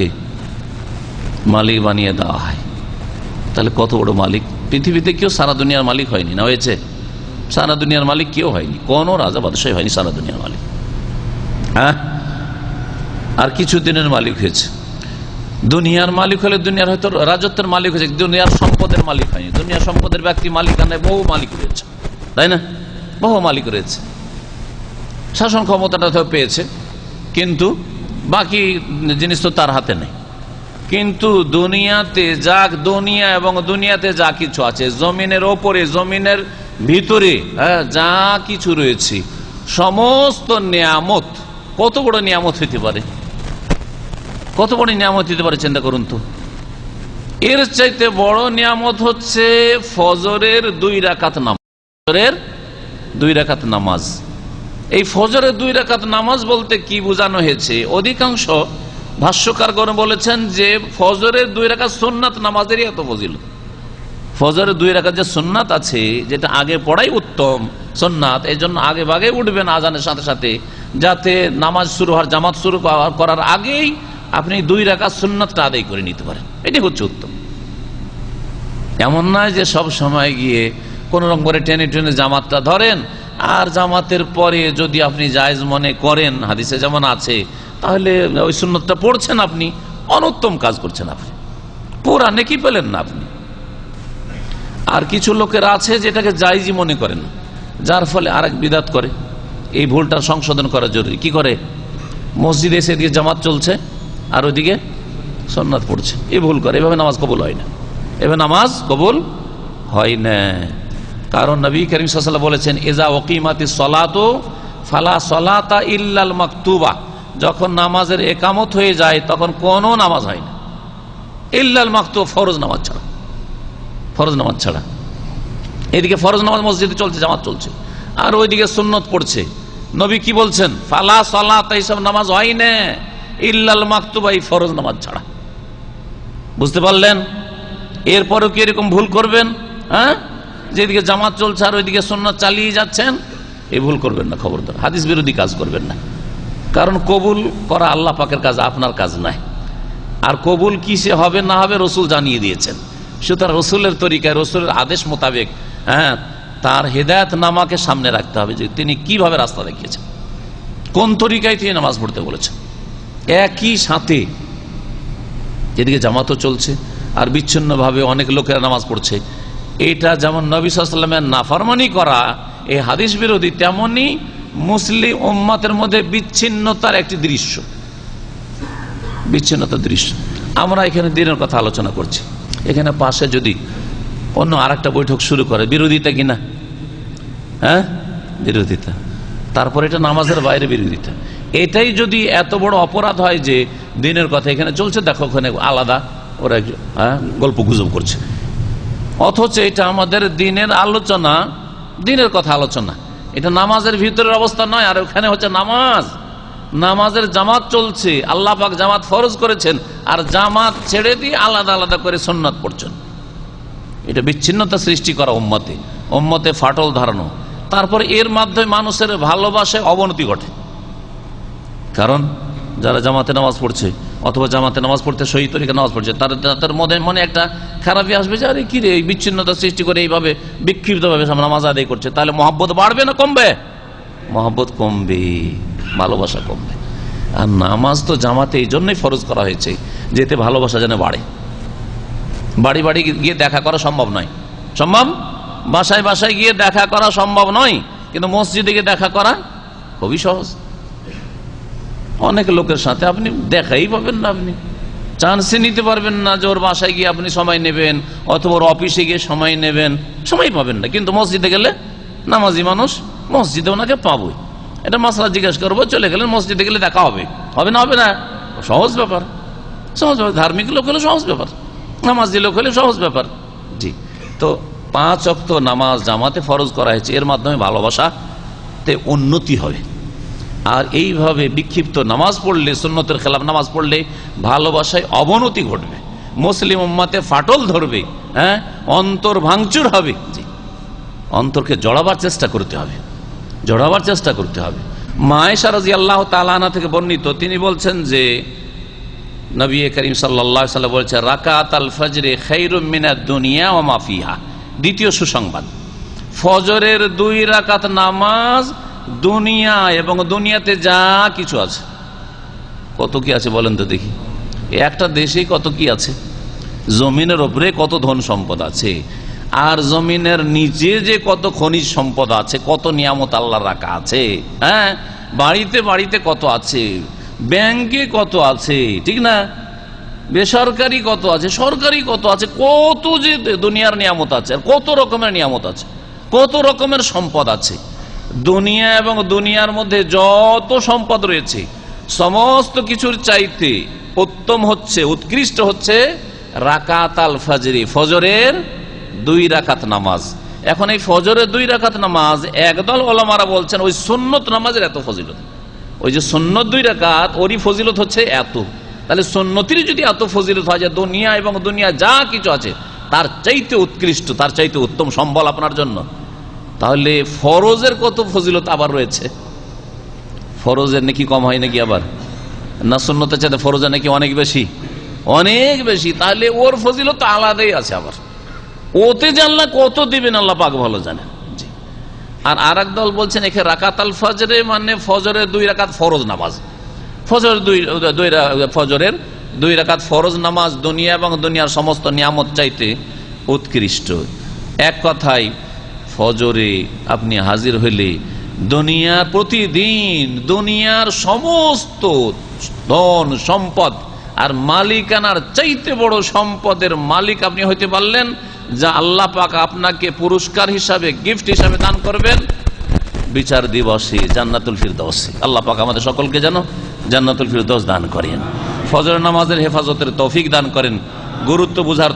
তাকে মালিক বানিয়ে দেওয়া হয়। তাহলে কত বড় মালিক? পৃথিবীতে কেউ সারা দুনিয়ার মালিক হয়নি, না হয়েছে? সারা দুনিয়ার মালিক কেউ হয়নি। কোনো রাজা বাদশাহ হয়নি সারা দুনিয়ার মালিক। হ্যাঁ? আর কিছু দিনের মালিক হয়েছে। দুনিয়ার মালিক হলে দুনিয়ার হয়তো রাজত্বের মালিক হয়েছে দুনিয়ার সম্পদের মালিক হয়নি। দুনিয়ার সম্পদের ব্যক্তি মালিকানায় বহু মালিক রয়েছে। তাই না? বহু মালিক রয়েছে। শাসন ক্ষমতাটা পেয়েছে, কিন্তু বাকি জিনিস তো তার হাতে নেই। কিন্তু দুনিয়াতে যা দুনিয়া এবং দুনিয়াতে যা কিছু আছে জমিনের ওপরে জমিনের ভিতরে হ্যাঁ, যা কিছু রয়েছে সমস্ত নিয়ামত কত বড় নিয়ামত হইতে পারে? কত বড় নিয়ামত হইতে পারে চিন্তা করুন তো। এর চাইতে বড় নিয়ামত হচ্ছে ফজরের দুই রাকাত নামাজ। ফজরের দুই রাকাত নামাজ। এই ফজরের দুই রাকাত নামাজ বলতে কি বোঝানো হয়েছে? অধিকাংশ ভাষ্যকারগণ বলেছেন যে ফজরের দুই রাকাত সুন্নাত নামাজেরই এত ফজিল ফজরের দুই রাকাত যে সুন্নাত আছে, যেটা আগে পড়াই উত্তম সুন্নাত এই জন্য আগে ভাগে উঠবেন আজানের সাথে সাথে, যাতে নামাজ শুরু হওয়ার, জামাত শুরু করার আগেই আপনি দুই রাকাত সুন্নাতটা আদায় করে নিতে পারেন। এটাই হচ্ছে উত্তম। এমন নয় যে সব সময় গিয়ে কোন রকম করে টেনে টেনে জামাতটা ধরেন আর জামাতের পরে যদি আপনি জায়জ মনে করেন, হাদিসে যেমন আছে, তাহলে ওই সুন্নতটা পড়ছেন আপনি, অনুত্তম কাজ করছেন আপনি। পুরা নেকি পেলেন না আপনি? আর কিছু লোকের আছে যেটাকে জায়জি মনে করেন, যার ফলে আরেক বিদাত করে। এই ভুলটা সংশোধন করা জরুরি। কি করে? মসজিদে এসে দিয়ে জামাত চলছে, আর ওইদিকে সন্ন্যাত পড়ছে। এই ভুল করে। এভাবে নামাজ কবুল হয় না। এভাবে নামাজ কবুল হয় না। কারণ নবী করিম সাল্লাহ বলেছেন এজা ওকিমাতি সলাতো ফালা সলাতা ইল্লাল মাকতুবা। যখন নামাজের একামত হয়ে যায়, তখন কোনো নামাজ হয় না। ইল্লাল মাকতু ফরজ নামাজ ছাড়া। ফরজ নামাজ ছাড়া। এদিকে ফরজ নামাজ মসজিদে চলছে, জামাত চলছে। আর ওইদিকে সুন্নত পড়ছে। নবী কি বলছেন? ফালা সলাত, এইসব নামাজ হয় না। ইল্লাল মাকতুবা, এই ফরজ নামাজ ছাড়া। বুঝতে পারলেন? এরপরেও কি এরকম ভুল করবেন? হ্যাঁ? যেদিকে জামাত চলছে আর ওইদিকে সন্ন্যত চালিয়ে যাচ্ছেন, এই ভুল করবেন না, খবরদার। হাদিস বিরোধী কাজ করবেন না। কারণ কবুল করা আল্লাহ পাকের কাজ, আপনার কাজ নাই আর কবুল কি সে হবে, না হবে, রসুল জানিয়ে দিয়েছেন। সুতরাং রসুলের তরিকায়, রসুলের আদেশ মোতাবেক হ্যাঁ তার হেদায়ত নামাকে সামনে রাখতে হবে যে তিনি কীভাবে রাস্তা দেখিয়েছেন। কোন তরিকায় তিনি নামাজ পড়তে বলেছেন। একই সাথে যেদিকে জামাতও চলছে, আর বিচ্ছিন্নভাবে অনেক লোকেরা নামাজ পড়ছে। এটা যেমন নবী সাল্লামের নাফারমানি করা, এই হাদিস বিরোধী তেমনি মুসলিম উম্মাতের মধ্যে বিচ্ছিন্নতার একটি দৃশ্য। বিচ্ছিন্নতার দৃশ্য। আমরা এখানে দিনের কথা আলোচনা করছি। এখানে পাশে যদি অন্য আর বৈঠক শুরু করে, বিরোধিতা কিনা? হ্যাঁ? বিরোধিতা। তারপর এটা নামাজের বাইরে বিরোধিতা। এটাই যদি এত বড় অপরাধ হয় যে দিনের কথা এখানে চলছে, দেখো ওখানে আলাদা ওরা হ্যাঁ গল্প গুজব করছে। অথচ এটা আমাদের দিনের আলোচনা, দিনের কথা আলোচনা। এটা নামাজের ভিতরের অবস্থা নয়, আর ওখানে হচ্ছে নামাজ। নামাজের জামাত চলছে, আল্লাহ পাক জামাত ফরজ করেছেন, আর জামাত ছেড়ে দিয়ে আলাদা আলাদা করে সন্ন্যত পড়ছেন। এটা বিচ্ছিন্নতা সৃষ্টি করা ওম্মতে উম্মতে ফাটল ধারণা তারপর এর মাধ্যমে মানুষের ভালোবাসায় অবনতি ঘটে। কারণ যারা জামাতে নামাজ পড়ছে, অথবা জামাতে নামাজ পড়তে সহি তরিকা নামাজ পড়ছে, তার তাদের মনে মনে একটা খারাপই আসবে যে, আরে কি রে, এই বিচ্ছিন্নতা সৃষ্টি করে এইভাবে বিক্ষিপ্তভাবে নামাজ আদায় করছে। তাহলে মহাব্বত বাড়বে না কমবে? মহাব্বত কমবে, ভালোবাসা কমবে। আর নামাজ তো জামাতে এই জন্যই ফরজ করা হয়েছে, যেতে ভালোবাসা যেন বাড়ে। বাড়ি বাড়ি গিয়ে দেখা করা সম্ভব নয়। সম্ভব? বাসায় বাসায় গিয়ে দেখা করা সম্ভব নয়, কিন্তু মসজিদে গিয়ে দেখা করা খুবই সহজ। অনেক লোকের সাথে আপনি দেখাই পাবেন না আপনি। চান্সে নিতে পারবেন না যে ওর বাসায় গিয়ে আপনি সময় নেবেন, অথবা ওর অফিসে গিয়ে সময় নেবেন। সময় পাবেন না, কিন্তু মসজিদে গেলে নামাজি মানুষ মসজিদে ওনাকে পাবোই। এটা মশলা জিজ্ঞেস করব, চলে গেলেন, মসজিদে গেলে দেখা হবে। হবে না হবে না, সহজ ব্যাপার। সহজ ব্যাপার, ধার্মিক লোক হলে সহজ ব্যাপার, নামাজি লোক হলে সহজ ব্যাপার। জি, তো পাঁচ অক্ত নামাজ জামাতে ফরজ করা হয়েছে, এর মাধ্যমে ভালোবাসাতে উন্নতি হবে। আর এইভাবে বিক্ষিপ্ত নামাজ পড়লে, সুন্নতের খেলাফ নামাজ পড়লে ভালোবাসায় অবনতি ঘটবে। মুসলিম উম্মাতে ফাটল ধরবে হ্যাঁ? অন্তর ভাঙচুর হবে। অন্তরকে জড়াবার চেষ্টা করতে হবে। জড়াবার চেষ্টা করতে হবে। মায়েশা রাজি আল্লাহ তালানা থেকে বর্ণিত, তিনি বলছেন যে, নবী করিম সাল্লা সাল্লাম বলছে রাকাত আল ফজরে খৈরুমিনা দুনিয়া ও মাফিহা দ্বিতীয় সুসংবাদ, ফজরের দুই রাকাত নামাজ দুনিয়া এবং দুনিয়াতে যা কিছু আছে। কত কি আছে বলেন তো দেখি। একটা দেশেই কত কি আছে? জমিনের ওপরে কত ধন সম্পদ আছে? আর জমিনের নিচে যে কত খনিজ সম্পদ আছে, কত নিয়ামত আল্লাহ রাখা আছে? হ্যাঁ? বাড়িতে বাড়িতে কত আছে? ব্যাংকে কত আছে? ঠিক না? বেসরকারি কত আছে? সরকারি কত আছে? কত যে দুনিয়ার নিয়ামত আছে, আর কত রকমের নিয়ামত আছে, কত রকমের সম্পদ আছে? দুনিয়া এবং দুনিয়ার মধ্যে যত সম্পদ রয়েছে, সমস্ত কিছুর চাইতে উত্তম হচ্ছে, উৎকৃষ্ট হচ্ছে রাকাত আল ফজরি, ফজরের দুই রাকাত নামাজ। এখন এই ফজরের দুই রাকাত নামাজ একদল ওলামারা বলছেন, ওই সুন্নত নামাজের এত ফজিলত। ওই যে সুন্নত দুই রাকাত, ওরই ফজিলত হচ্ছে এত। তাহলে সুন্নতির যদি এত ফজিলত হয় যে দুনিয়া এবং দুনিয়া যা কিছু আছে, তার চাইতে উৎকৃষ্ট, তার চাইতে উত্তম সম্বল আপনার জন্য। তাহলে ফরজের কত ফজিলত আবার রয়েছে? ফরজের নাকি কম হয় নাকি আবার? না সুন্নতের চাইতে ফরজের নাকি অনেক বেশি? অনেক বেশি। তাহলে ওর ফজিলত আলাদাই আছে আবার। ওতে জানলা কত দিবেন আল্লাহ পাক ভালো জানেন। আর আর দল বলছেন এখানে রাকাত আল ফজরে মানে ফজরের দুই রাকাত ফরজ নামাজ। ফজর দুই দুই ফজরের দুই রাকাত ফরজ নামাজ দুনিয়া এবং দুনিয়ার সমস্ত নিয়ামত চাইতে উৎকৃষ্ট। এক কথায় ফজরে আপনি হাজির হইলে দুনিয়ার প্রতিদিন, দুনিয়ার সমস্ত ধন সম্পদ আর মালিকানার চাইতে বড় সম্পদের মালিক আপনি হইতে পারলেন, যা আল্লাহ পাক আপনাকে পুরস্কার হিসাবে গিফট হিসাবে দান করবেন। বিচার দিবসে জান্নাতুল ফিরদৌসে। আল্লাহ পাক আমাদের সকলকে যেন জান্নাতুল ফিরদৌস দান করেন। ফজর নামাজের হেফাজতের তৌফিক দান করেন। গুরুত্ব বুঝার